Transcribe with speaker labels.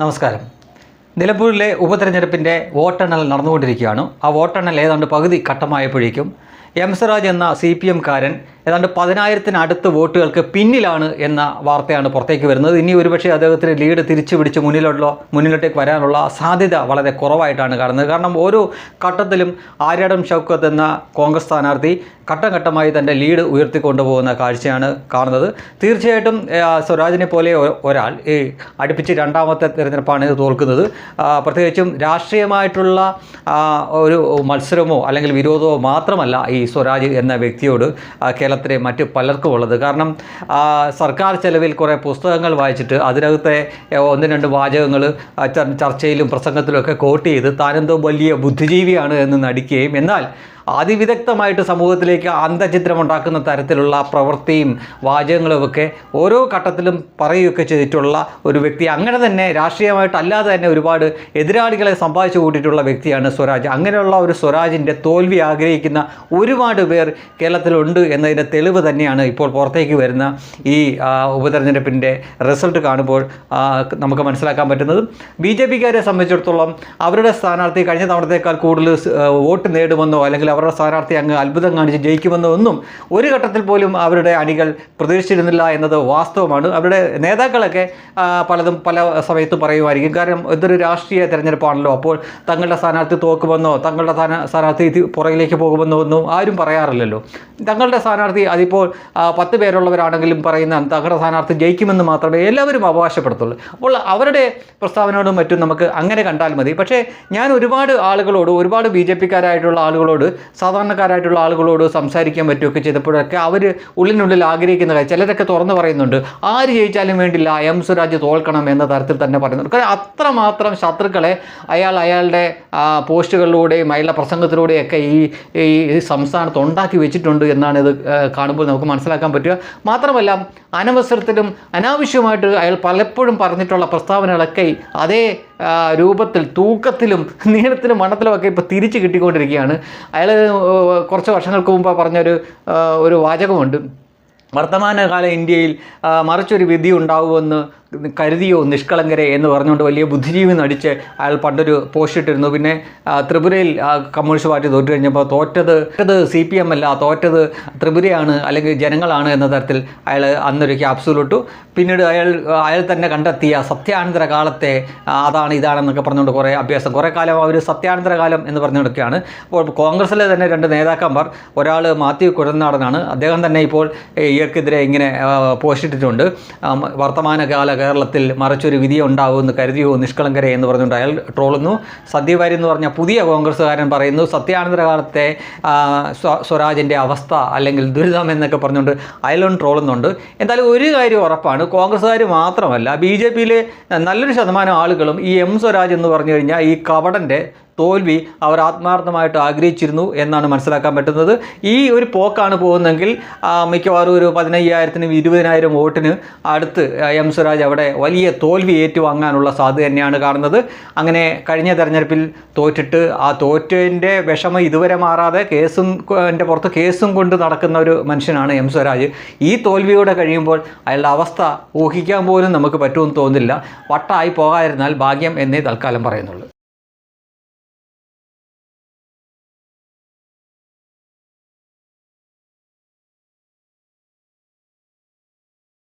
Speaker 1: നമസ്കാരം. നിലമ്പൂരിലെ ഉപതെരഞ്ഞെടുപ്പിന്റെ വോട്ടെണ്ണൽ നടന്നുകൊണ്ടിരിക്കുകയാണ്. ആ വോട്ടെണ്ണൽ ഏതാണ്ട് പകുതി ഘട്ടമായപ്പോഴേക്കും എം സ്വരാജ് എന്ന സി പി എംകാരൻ ഏതാണ്ട് പതിനായിരത്തിനടുത്ത് വോട്ടുകൾക്ക് പിന്നിലാണ് എന്ന വാർത്തയാണ് പുറത്തേക്ക് വരുന്നത്. ഇനി ഒരുപക്ഷെ അദ്ദേഹത്തിന് ലീഡ് തിരിച്ചു പിടിച്ച് മുന്നിലുള്ള മുന്നിലോട്ടേക്ക് വരാനുള്ള സാധ്യത വളരെ കുറവായിട്ടാണ് കാണുന്നത്. കാരണം ഓരോ ഘട്ടത്തിലും ആര്യാടം ഷൗക്കത്ത് എന്ന കോൺഗ്രസ് സ്ഥാനാർത്ഥി ഘട്ടം ഘട്ടമായി തന്റെ ലീഡ് ഉയർത്തിക്കൊണ്ടുപോകുന്ന കാഴ്ചയാണ് കാണുന്നത്. തീർച്ചയായിട്ടും സ്വരാജിനെ പോലെ ഒരാൾ ഈ അടുപ്പിച്ച് രണ്ടാമത്തെ തിരഞ്ഞെടുപ്പാണ് ഇത് തോൽക്കുന്നത്. പ്രത്യേകിച്ചും രാഷ്ട്രീയമായിട്ടുള്ള ഒരു മത്സരമോ അല്ലെങ്കിൽ വിരോധമോ മാത്രമല്ല ഈ സ്വരാജ് എന്ന വ്യക്തിയോട് ആ, കേരളത്തിലെ മറ്റ് പലർക്കും ഉള്ളത്. കാരണം സർക്കാർ ചെലവിൽ കുറേ പുസ്തകങ്ങൾ വായിച്ചിട്ട് അതിനകത്തെ ഒന്ന് രണ്ട് വാചകങ്ങൾ ചർച്ചയിലും പ്രസംഗത്തിലും ഒക്കെ കോട്ട് ചെയ്ത് താനെന്തോ വലിയ ബുദ്ധിജീവിയാണ് എന്ന് നടിക്കുകയും എന്നാൽ അതിവിദഗ്ധമായിട്ട് സമൂഹത്തിലേക്ക് അന്തചിത്രം ഉണ്ടാക്കുന്ന തരത്തിലുള്ള പ്രവൃത്തിയും വാചകങ്ങളും ഒക്കെ ഓരോ ഘട്ടത്തിലും പറയുകയൊക്കെ ചെയ്തിട്ടുള്ള ഒരു വ്യക്തി. അങ്ങനെ തന്നെ രാഷ്ട്രീയമായിട്ടല്ലാതെ തന്നെ ഒരുപാട് എതിരാളികളെ സമ്പാദിച്ചു കൂട്ടിയിട്ടുള്ള വ്യക്തിയാണ് സ്വരാജ്. അങ്ങനെയുള്ള ഒരു സ്വരാജിന്റെ തോൽവി ആഗ്രഹിക്കുന്ന ഒരുപാട് പേർ കേരളത്തിലുണ്ട് എന്നതിന്റെ തെളിവ് തന്നെയാണ് ഇപ്പോൾ പുറത്തേക്ക് വരുന്ന ഈ ഉപതെരഞ്ഞെടുപ്പിന്റെ റിസൾട്ട് കാണുമ്പോൾ നമുക്ക് മനസ്സിലാക്കാൻ പറ്റുന്നത്. ബി ജെ പിക്കാരെ സംബന്ധിച്ചിടത്തോളം അവരുടെ സ്ഥാനാർത്ഥി കഴിഞ്ഞ തവണത്തേക്കാൾ കൂടുതൽ വോട്ട് നേടുമെന്നോ അല്ലെങ്കിൽ അവരുടെ സ്ഥാനാർത്ഥി അങ്ങ് അത്ഭുതം കാണിച്ച് ജയിക്കുമെന്ന് ഒന്നും ഒരു ഘട്ടത്തിൽ പോലും അവരുടെ അണികൾ പ്രതീക്ഷിച്ചിരുന്നില്ല എന്നത് വാസ്തവമാണ്. അവരുടെ നേതാക്കളൊക്കെ പലതും പല സമയത്ത് പറയുമായിരിക്കും. കാരണം ഇതൊരു രാഷ്ട്രീയ തിരഞ്ഞെടുപ്പാണല്ലോ. അപ്പോൾ തങ്ങളുടെ സ്ഥാനാർത്ഥി തോക്കുമെന്നോ തങ്ങളുടെ സ്ഥാന- സ്ഥാനാർത്ഥി പുറകിലേക്ക് പോകുമെന്നോ ഒന്നും ആരും പറയാറില്ലല്ലോ. തങ്ങളുടെ സ്ഥാനാർത്ഥി അതിപ്പോൾ പത്ത് പേരുള്ളവരാണെങ്കിലും പറയുന്ന തങ്ങളുടെ സ്ഥാനാർത്ഥി ജയിക്കുമെന്ന് മാത്രമേ എല്ലാവരും അവകാശപ്പെടുത്തുള്ളൂ. അപ്പോൾ അവരുടെ പ്രസ്താവനയോടും മറ്റും നമുക്ക് അങ്ങനെ കണ്ടാൽ മതി. പക്ഷേ ഞാൻ ഒരുപാട് ആളുകളോട് ഒരുപാട് ബി ജെ പിക്കാരായിട്ടുള്ള ആളുകളോട് സാധാരണക്കാരായിട്ടുള്ള ആളുകളോട് സംസാരിക്കാൻ പറ്റുകയൊക്കെ ചെയ്തപ്പോഴൊക്കെ അവർ ഉള്ളിനുള്ളിൽ ആഗ്രഹിക്കുന്ന കാര്യം ചിലരൊക്കെ തുറന്നു പറയുന്നുണ്ട്. ആര് ജയിച്ചാലും വേണ്ടില്ല എം സ്വരാജ് തോൽക്കണം എന്ന തരത്തിൽ തന്നെ പറയുന്നുണ്ട്. കാരണം അത്രമാത്രം ശത്രുക്കളെ അയാൾ അയാളുടെ പോസ്റ്റുകളിലൂടെയും അയാളുടെ പ്രസംഗത്തിലൂടെയൊക്കെ ഈ ഈ സംസ്ഥാനത്ത് ഉണ്ടാക്കി വെച്ചിട്ടുണ്ട് എന്നാണ് ഇത് കാണുമ്പോൾ നമുക്ക് മനസ്സിലാക്കാൻ പറ്റുക. മാത്രമല്ല അനവസരത്തിലും അനാവശ്യമായിട്ട് അയാൾ പലപ്പോഴും പറഞ്ഞിട്ടുള്ള പ്രസ്താവനകളൊക്കെ അതേ രൂപത്തിൽ തൂക്കത്തിലും നീളത്തിലും മണത്തിലും ഒക്കെ ഇപ്പോൾ തിരിച്ചു കിട്ടിക്കൊണ്ടിരിക്കുകയാണ്. അയാൾ കുറച്ച് വർഷങ്ങൾക്ക് മുമ്പ് പറഞ്ഞൊരു ഒരു വാചകമുണ്ട്. വർത്തമാനകാല ഇന്ത്യയിൽ മറിച്ചൊരു വിധി ഉണ്ടാവുമെന്ന് കരുതിയോ നിഷ്കളങ്കരെ എന്ന് പറഞ്ഞുകൊണ്ട് വലിയ ബുദ്ധിജീവി നടിച്ച് അയാൾ പണ്ടൊരു പോസ്റ്റ് ഇട്ടിരുന്നു. പിന്നെ ത്രിപുരയിൽ കമ്മ്യൂണിസ്റ്റ് പാർട്ടി തോറ്റു കഴിഞ്ഞപ്പോൾ തോറ്റത് തോറ്റത് സി പി എം അല്ല തോറ്റത് ത്രിപുരയാണ് അല്ലെങ്കിൽ ജനങ്ങളാണ് എന്ന തരത്തിൽ അയാൾ അന്നൊരു ക്യാപ്സൂലിട്ടു പിന്നീട് അയാൾ അയാൾ തന്നെ കണ്ടെത്തിയ സത്യാനന്തര കാലത്തെ അതാണ് ഇതാണെന്നൊക്കെ പറഞ്ഞുകൊണ്ട് കുറേ അഭ്യാസം. കുറേ കാലം അവർ സത്യാനന്തര കാലം എന്ന് പറഞ്ഞുകൊണ്ടൊക്കെയാണ്. അപ്പോൾ കോൺഗ്രസ്സിലെ തന്നെ രണ്ട് നേതാക്കന്മാർ ഒരാൾ മാത്യു കുഴൽനാടനാണ് അദ്ദേഹം തന്നെ ഇപ്പോൾ ഇയാൾക്കെതിരെ ഇങ്ങനെ പോസ്റ്റ് ഇട്ടിട്ടുണ്ട്. വർത്തമാനകാല കേരളത്തിൽ മറിച്ചൊരു വിധി ഉണ്ടാവുമെന്ന് കരുതിയോ നിഷ്കളങ്കരെ എന്ന് പറഞ്ഞുകൊണ്ട് അയാൾ ട്രോളുന്നു. സത്യവാരി എന്ന് പറഞ്ഞ പുതിയ കോൺഗ്രസ്സുകാരൻ പറയുന്നു സത്യാനന്തര കാലത്തെ സ്വരാജിന്റെ അവസ്ഥ അല്ലെങ്കിൽ ദുരിതം എന്നൊക്കെ പറഞ്ഞുകൊണ്ട് അയാളും ട്രോളുന്നുണ്ട്. എന്തായാലും ഒരു കാര്യം ഉറപ്പാണ് കോൺഗ്രസ്സുകാർ മാത്രമല്ല ബി ജെ പിയിലെ നല്ലൊരു ശതമാനം ആളുകളും ഈ എം സ്വരാജ് എന്ന് പറഞ്ഞു കഴിഞ്ഞാൽ ഈ കവടന്റെ തോൽവി അവർ ആത്മാർത്ഥമായിട്ട് ആഗ്രഹിച്ചിരുന്നു എന്നാണ് മനസ്സിലാക്കാൻ പറ്റുന്നത്. ഈ ഒരു പോക്കാണ് പോകുന്നതെങ്കിൽ മിക്കവാറും ഒരു പതിനയ്യായിരത്തിനും ഇരുപതിനായിരം വോട്ടിന് അടുത്ത് എം സ്വരാജ് അവിടെ വലിയ തോൽവി ഏറ്റുവാങ്ങാനുള്ള സാധ്യത തന്നെയാണ് കാണുന്നത്. അങ്ങനെ കഴിഞ്ഞ തെരഞ്ഞെടുപ്പിൽ തോറ്റിട്ട് ആ തോറ്റതിന്റെ വിഷമം ഇതുവരെ മാറാതെ കേസും എന്റെ പുറത്ത് കേസും കൊണ്ട് നടക്കുന്ന ഒരു മനുഷ്യനാണ് എം സ്വരാജ്. ഈ തോൽവിയോടെ കഴിയുമ്പോൾ അയാളുടെ അവസ്ഥ ഊഹിക്കാൻ പോലും നമുക്ക് പറ്റുമെന്ന് തോന്നുന്നില്ല. വട്ടായി പോകാതിരുന്നാൽ ഭാഗ്യം എന്നേ തൽക്കാലം പറയുന്നുള്ളൂ.